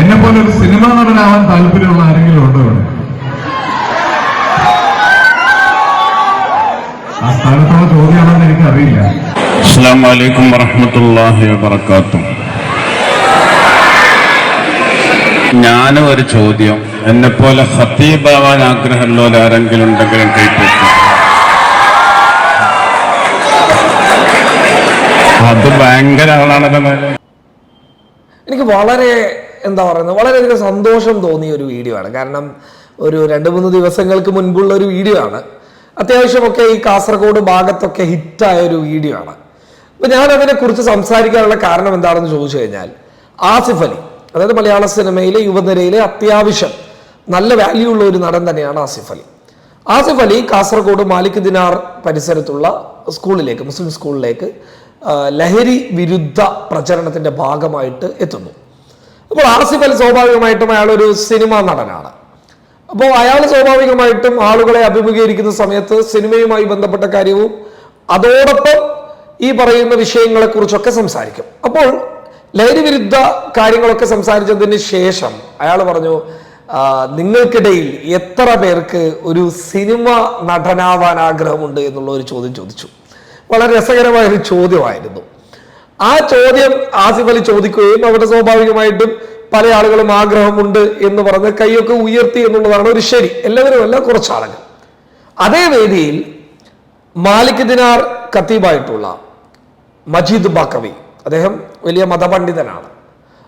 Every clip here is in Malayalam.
എന്നെ പോലെ ഒരു സിനിമാ നടനാവാൻ താല്പര്യമുള്ള ആരെങ്കിലും ഉണ്ടോ ഇവിടെ? ആ സ്ഥാനത്തുള്ള ചോദ്യമാണെന്ന് എനിക്കറിയില്ല. അസ്സാം വലൈക്കും വറഹമത്തല്ലാഹി വബർക്കാത്തു ഞാൻ ഒരു ചോദ്യം. എന്നെ പോലെ സത്യഭാവാൻ ആഗ്രഹമുള്ള ആരെങ്കിലും ഉണ്ടെങ്കിലും കൈപ്പറ്റും അത് ഭയങ്കര ആളാണല്ലോ. എനിക്ക് വളരെ എന്താ പറയുന്നത്? വളരെയധികം സന്തോഷം തോന്നിയ ഒരു വീഡിയോ ആണ്. കാരണം ഒരു രണ്ട് മൂന്ന് ദിവസങ്ങൾക്ക് മുൻപുള്ള ഒരു വീഡിയോ ആണ്. അത്യാവശ്യമൊക്കെ ഈ കാസർഗോഡ് ഭാഗത്തൊക്കെ ഹിറ്റായ ഒരു വീഡിയോ ആണ്. അപ്പം ഞാൻ കുറിച്ച് സംസാരിക്കാനുള്ള കാരണം എന്താണെന്ന് ചോദിച്ചു കഴിഞ്ഞാൽ ആസിഫ് അലി അതായത് മലയാള സിനിമയിലെ യുവനിരയിലെ അത്യാവശ്യം നല്ല വാല്യൂ ഉള്ള ഒരു നടൻ തന്നെയാണ് ആസിഫ് അലി. ആസിഫ് അലി കാസർഗോഡ് മാലിക് ദിനാർ പരിസരത്തുള്ള സ്കൂളിലേക്ക് മുസ്ലിം സ്കൂളിലേക്ക് ലഹരി വിരുദ്ധ പ്രചരണത്തിന്റെ ഭാഗമായിട്ട് എത്തുന്നു. അപ്പോൾ ആസിഫ് അലി സ്വാഭാവികമായിട്ടും അയാൾ ഒരു സിനിമാ നടനാണ്. അപ്പോൾ അയാൾ സ്വാഭാവികമായിട്ടും ആളുകളെ അഭിമുഖീകരിക്കുന്ന സമയത്ത് സിനിമയുമായി ബന്ധപ്പെട്ട കാര്യവും അതോടൊപ്പം ഈ പറയുന്ന വിഷയങ്ങളെക്കുറിച്ചൊക്കെ സംസാരിക്കും. അപ്പോൾ ലഹരി വിരുദ്ധ കാര്യങ്ങളൊക്കെ സംസാരിച്ചതിന് ശേഷം അയാൾ പറഞ്ഞു നിങ്ങൾക്കിടയിൽ എത്ര പേർക്ക് ഒരു സിനിമ നടനാവാൻ ആഗ്രഹമുണ്ട്? എന്നുള്ള ഒരു ചോദ്യം ചോദിച്ചു. വളരെ രസകരമായ ഒരു ചോദ്യമായിരുന്നു. ആ ചോദ്യം ആസിഫ് അലി ചോദിക്കുകയും അവിടെ സ്വാഭാവികമായിട്ടും പല ആളുകളും ആഗ്രഹമുണ്ട് എന്ന് പറഞ്ഞ് കൈയൊക്കെ ഉയർത്തി എന്നുള്ളതാണ് ഒരു ശരി. എല്ലാവരും അല്ല കുറച്ച് ആളുകൾ. അതേ വേദിയിൽ മാലിക് ദിനാർ കത്തീബായിട്ടുള്ള മജീദ് ബാക്കവി അദ്ദേഹം വലിയ മതപണ്ഡിതനാണ്.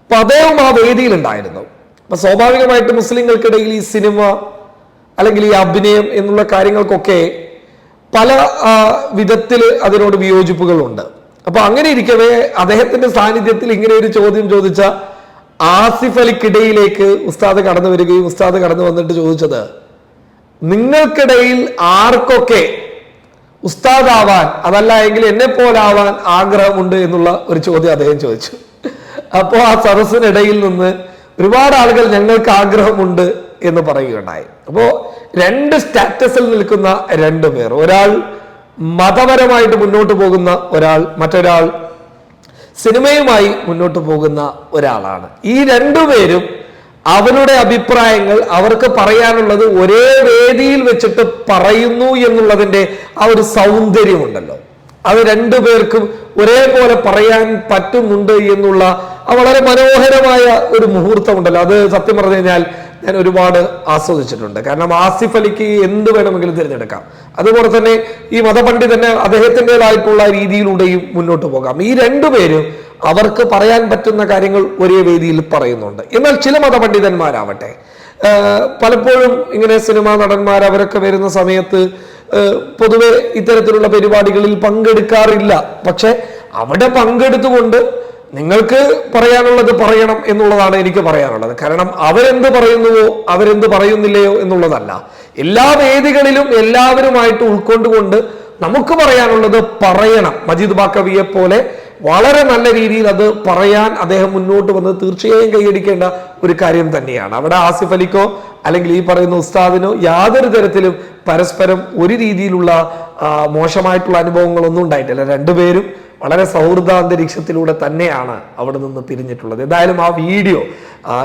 അപ്പൊ അദ്ദേഹം ആ വേദിയിൽ ഉണ്ടായിരുന്നു. അപ്പൊ സ്വാഭാവികമായിട്ട് മുസ്ലിങ്ങൾക്കിടയിൽ ഈ സിനിമ അല്ലെങ്കിൽ ഈ അഭിനയം എന്നുള്ള കാര്യങ്ങൾക്കൊക്കെ പല വിധത്തിൽ അതിനോട് വിയോജിപ്പുകളുണ്ട്. അപ്പൊ അങ്ങനെ ഇരിക്കവേ അദ്ദേഹത്തിന്റെ സാന്നിധ്യത്തിൽ ഇങ്ങനെ ഒരു ചോദ്യം ചോദിച്ച ആസിഫ് അലിക്കിടയിലേക്ക് ഉസ്താദ് കടന്നു വരികയും ഉസ്താദ് കടന്നു വന്നിട്ട് ചോദിച്ചത് നിങ്ങൾക്കിടയിൽ ആർക്കൊക്കെ ഉസ്താദാവാൻ അതല്ല എങ്കിൽ എന്നെ പോലാവാൻ ആഗ്രഹമുണ്ട്? എന്നുള്ള ഒരു ചോദ്യം അദ്ദേഹം ചോദിച്ചു. അപ്പോൾ ആ സദസ്സിനിടയിൽ നിന്ന് ഒരുപാട് ആളുകൾ ഞങ്ങൾക്ക് ആഗ്രഹമുണ്ട് എന്ന് പറയുകയുണ്ടായി. അപ്പോ രണ്ട് സ്റ്റാറ്റസിൽ നിൽക്കുന്ന രണ്ട് പേർ ഒരാൾ മതപരമായിട്ട് മുന്നോട്ട് പോകുന്ന ഒരാൾ മറ്റൊരാൾ സിനിമയുമായി മുന്നോട്ട് പോകുന്ന ഒരാളാണ്. ഈ രണ്ടുപേരും അവരുടെ അഭിപ്രായങ്ങൾ അവർക്ക് പറയാനുള്ളത് ഒരേ വേദിയിൽ വെച്ചിട്ട് പറയുന്നു എന്നുള്ളതിന്റെ ആ ഒരു സൗന്ദര്യമുണ്ടല്ലോ. അത് രണ്ടുപേർക്കും ഒരേപോലെ പറയാൻ പറ്റുന്നുണ്ട് എന്നുള്ള വളരെ മനോഹരമായ ഒരു മുഹൂർത്തമുണ്ടല്ലോ. അത് സത്യം പറഞ്ഞു കഴിഞ്ഞാൽ ഞാൻ ഒരുപാട് ആസ്വദിച്ചിട്ടുണ്ട്. കാരണം ആസിഫ് അലിക്ക് എന്ത് വേണമെങ്കിലും തിരഞ്ഞെടുക്കാം. അതുപോലെ തന്നെ ഈ മതപണ്ഡിതന് അദ്ദേഹത്തിന്റെതായിട്ടുള്ള രീതിയിലൂടെയും മുന്നോട്ട് പോകാം. ഈ രണ്ടുപേരും അവർക്ക് പറയാൻ പറ്റുന്ന കാര്യങ്ങൾ ഒരേ വേദിയിൽ പറയുന്നുണ്ട്. എന്നാൽ ചില മതപണ്ഡിതന്മാരാവട്ടെ പലപ്പോഴും ഇങ്ങനെ സിനിമാ നടന്മാർ അവരൊക്കെ വരുന്ന സമയത്ത് പൊതുവെ ഇത്തരത്തിലുള്ള പരിപാടികളിൽ പങ്കെടുക്കാറില്ല. പക്ഷെ അവിടെ പങ്കെടുത്തുകൊണ്ട് നിങ്ങൾക്ക് പറയാനുള്ളത് പറയണം എന്നുള്ളതാണ് എനിക്ക് പറയാനുള്ളത്. കാരണം അവരെന്ത് പറയുന്നുവോ അവരെന്ത് പറയുന്നില്ലയോ എന്നുള്ളതല്ല. എല്ലാ വേദികളിലും എല്ലാവരുമായിട്ട് ഉൾക്കൊണ്ടുകൊണ്ട് നമുക്ക് പറയാനുള്ളത് പറയണം. മജീദ് ബാക്കവിയെ പോലെ വളരെ നല്ല രീതിയിൽ അത് പറയാൻ അദ്ദേഹം മുന്നോട്ട് വന്നത് തീർച്ചയായും കൈയടിക്കേണ്ട ഒരു കാര്യം തന്നെയാണ്. അവിടെ ആസിഫ് അലിക്കോ അല്ലെങ്കിൽ ഈ പറയുന്ന ഉസ്താദിനോ യാതൊരു തരത്തിലും പരസ്പരം ഒരു രീതിയിലുള്ള മോശമായിട്ടുള്ള അനുഭവങ്ങളൊന്നും ഉണ്ടായിട്ടില്ല. രണ്ടുപേരും വളരെ സൗഹൃദ അന്തരീക്ഷത്തിലൂടെ തന്നെയാണ് അവിടെ നിന്ന് പിരിഞ്ഞിട്ടുള്ളത് എന്തായാലും ആ വീഡിയോ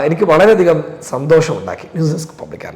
എനിക്ക് വളരെയധികം സന്തോഷമുണ്ടാക്കി. News desk public